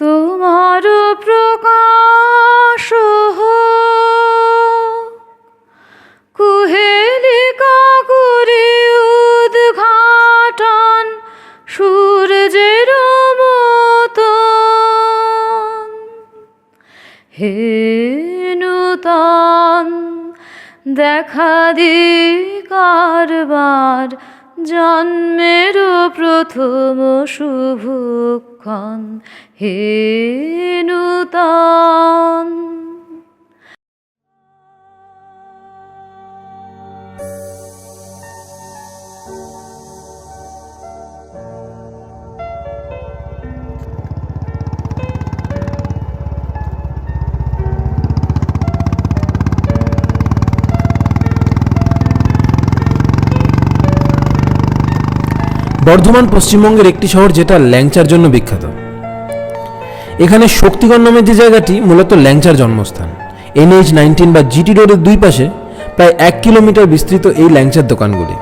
তোমার প্রকাশ কুহেলিকা করে উদ্ঘাটন সূর্যের মতন। হে নূতন দেখা দি কারবার জন্মের প্রথম শুভক্ষণ হে নূতন। বর্ধমান পশ্চিমবঙ্গের একটি শহর যেটা ল্যাংচার জন্য বিখ্যাত। এখানে শক্তিগড় নামের যে জায়গাটি মূলত ল্যাংচার জন্মস্থান। এনএইচ নাইনটিন বা জিটি রোডের দুই পাশে প্রায় এক কিলোমিটার বিস্তৃত এই ল্যাংচার দোকানগুলি।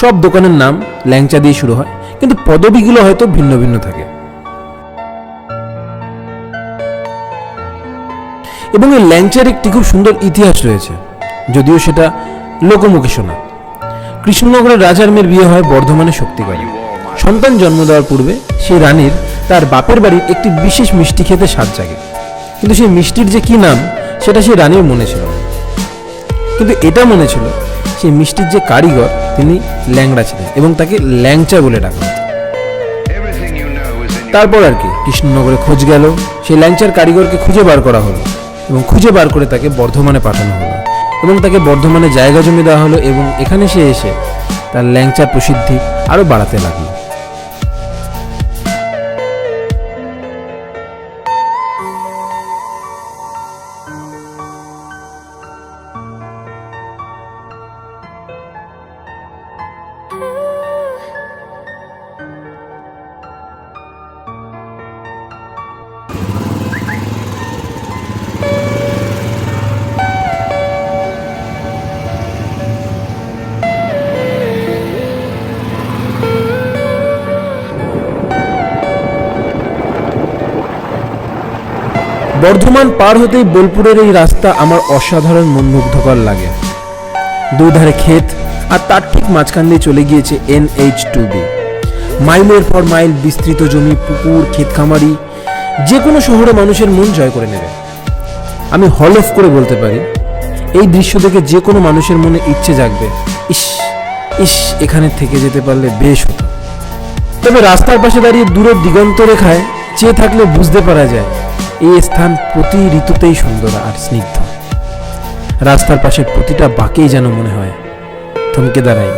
সব দোকানের নাম ল্যাংচা দিয়ে শুরু হয়, কিন্তু পদবিগুলো হয়তো ভিন্ন ভিন্ন থাকে। এবং এই ল্যাংচার একটি খুব সুন্দর ইতিহাস রয়েছে, যদিও সেটা লোকমুখে শোনা। কৃষ্ণনগরের রাজার মেয়ের বিয়ে হয় বর্ধমানে শক্তিগড়ে। সন্তান জন্ম দেওয়ার পূর্বে সেই রানীর তার বাপের বাড়ির একটি বিশেষ মিষ্টি খেতে স্বাদ জাগে। কিন্তু সেই মিষ্টির যে কি নাম, সেটা সেই রানীর মনে ছিল কিন্তু এটা মনে ছিল, সেই মিষ্টির যে কারিগর, তিনি ল্যাংড়া ছিলেন এবং তাকে ল্যাংচা বলে ডাকা তারপর আর কি কৃষ্ণনগরে খোঁজ গেল, সেই ল্যাংচার কারিগরকে খুঁজে বার করা হলো এবং খুঁজে বার করে তাকে বর্ধমানে পাঠানো হলো। এবং তাকে বর্ধমানে জায়গা জমি দেওয়া হলো এবং এখানে সে এসে তার ল্যাংচা প্রসিদ্ধি আরও বাড়াতে লাগল। বর্ধমান পার হতেই বোলপুরের এই রাস্তা আমার অসাধারণ মনমুগ্ধকর লাগে। দুই ধারে ক্ষেত আর তার ঠিক মাঝখান দিয়ে চলে গিয়েছে এন এইচ টু বি। মাইলের পর মাইল বিস্তৃত জমি, পুকুর ক্ষেত খামারি যে কোনো শহরে মানুষের মন জয় করে নেবে। আমি হল অফ করে বলতে পারি, এই দৃশ্য দেখে যে কোনো মানুষের মনে ইচ্ছে জাগবে, ইস ইস, এখানে থেকে যেতে পারলে বেশ হতো। তবে রাস্তার পাশে দাঁড়িয়ে দূরের দিগন্ত রেখায় চেয়ে থাকলে বুঝতে পারা যায় এই স্থান প্রতি ঋতুতেই সুন্দর আর স্নিগ্ধ। রাস্তার পাশের প্রতিটা বাঁকেই যেন মনে হয় থমকে দাঁড়াই।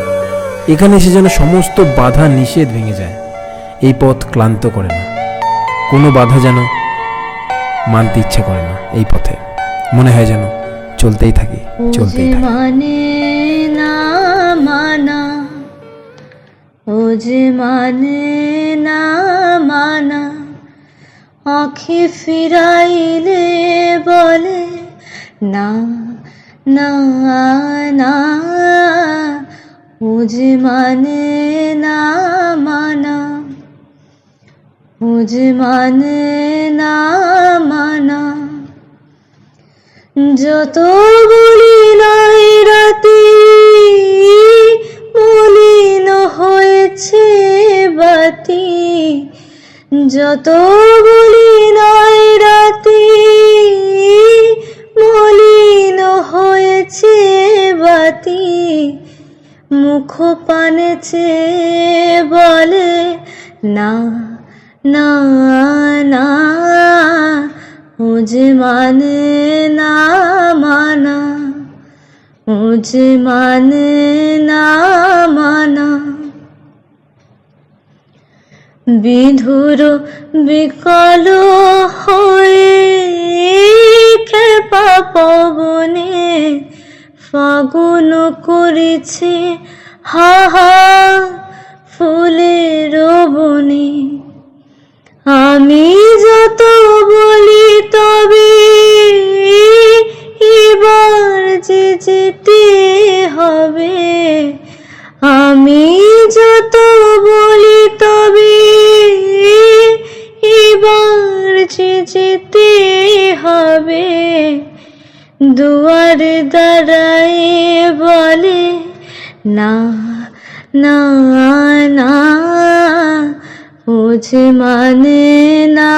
এখানে এসে যেন সমস্ত বাধা নিষেধ ভেঙে যায়। এই পথ ক্লান্ত করে না। কোনো বাধা যেন মানতে ইচ্ছে করে না এই পথে। মনে হয় যেন চলতেই থাকি চলতেই থাকি। মানে না মানা ও যে মানে না মানা। আখি ফিরাইলে বলে, না না না যে মানে না মানা যে মানে না মানা, যত বলি নাই রাতে যত বলি নয় রাতে মলিন হয়েছে বাতি, মুখ পানেছে বলে, না না না ও যে মানে না মানা ও যে মানে না মানা। বিধুর বিকল হয়ে খেপা ফাগুন করেছে? হা হা, ফুলের বনে। আমি যত বলি তবে এবার যে যেতে হবে। আমি যত বলি তবে এবার যে যেতে হবে। দুয়ার দাঁড়ায় বলে, না না না ও যে মানে না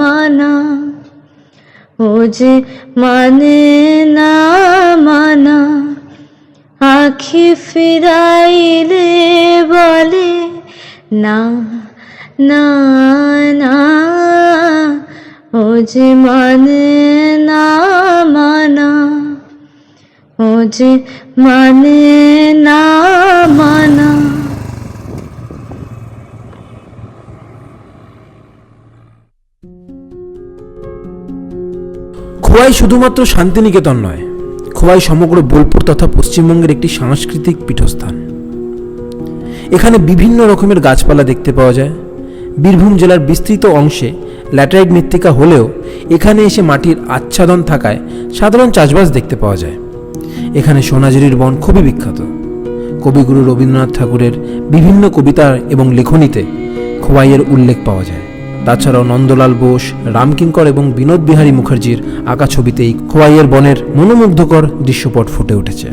মানা ও যে মানে না মানা। আখি ফিরাইলে বলে, না না না, ও যে মানে না মানা, ও যে মানে না মানা। খোয়াই শুধুমাত্র শান্তিনিকেতন নয় খোয়াই সমগ্র বোলপুর তথা পশ্চিমবঙ্গের একটি সাংস্কৃতিক পীঠস্থান। এখানে বিভিন্ন রকমের গাছপালা দেখতে পাওয়া যায়। বীরভূম জেলার বিস্তৃত অংশে ল্যাটারাইট মৃত্তিকা হলেও এখানে এসে মাটির আচ্ছাদন থাকায় সাধারণ চাষবাস দেখতে পাওয়া যায়। এখানে সোনাঝুরির বন খুবই বিখ্যাত। কবিগুরু রবীন্দ্রনাথ ঠাকুরের বিভিন্ন কবিতা এবং লেখনীতে খোয়াইয়ের উল্লেখ পাওয়া যায়। তাছাড়াও নন্দলাল বোস রামকিঙ্কর এবং বিনোদ বিহারী মুখার্জির আঁকা ছবিতেই খোয়াইয়ের বনের মনোমুগ্ধকর দৃশ্যপট ফুটে উঠেছে।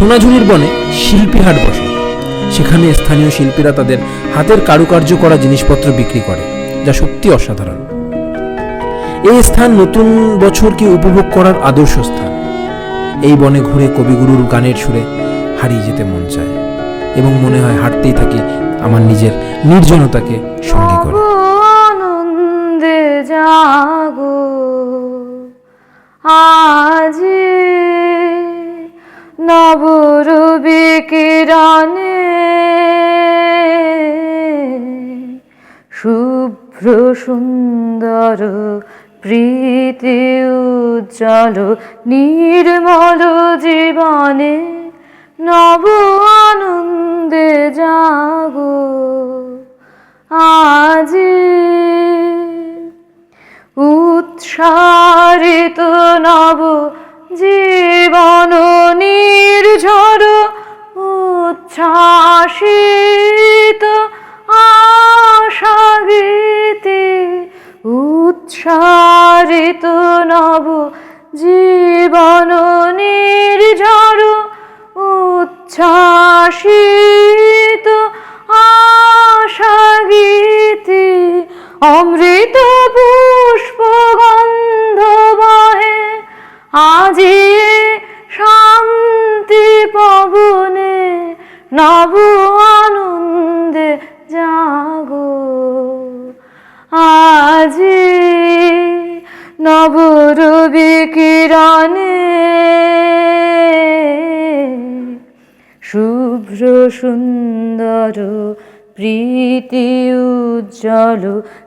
সোনাঝুরির বনে শিল্পী হাট বসে। সেখানে স্থানীয় শিল্পীরা তাদের হাতের কারুকার্য করা জিনিসপত্র বিক্রি করে, যা সত্যি অসাধারণ। এই স্থান নতুন বছরকে উপভোগ করার আদর্শ স্থান। এই বনে ঘুরে কবিগুরুর গানের সুরে হারিয়ে যেতে মন চায় এবং মনে হয় হাঁটতেই থাকি আমার নিজের নির্জনতাকে সঙ্গী করে। আনন্দে জাগো আজি নবরবি কিরণে শুভ্র সুন্দর প্রীতি উজ্জ্বল নির্মল জীবনে নব আনন্দে জাগো। আজি উৎসারিত জীবন শুভ্র সুন্দর, প্রীতি উজ্জ্বল,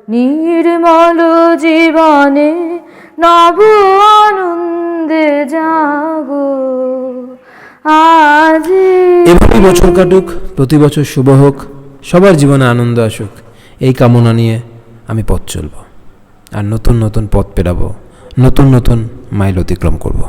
নির্মল জীবনে নব আনন্দে জাগো। আজ এভাবেই বছর কাটুক, প্রতি বছর শুভ হোক, সবার জীবনে আনন্দ আসুক, এই কামনা নিয়ে আমি পথ চলব। আর নতুন নতুন পথ পেরাবো, নতুন নতুন মাইল অতিক্রম করব।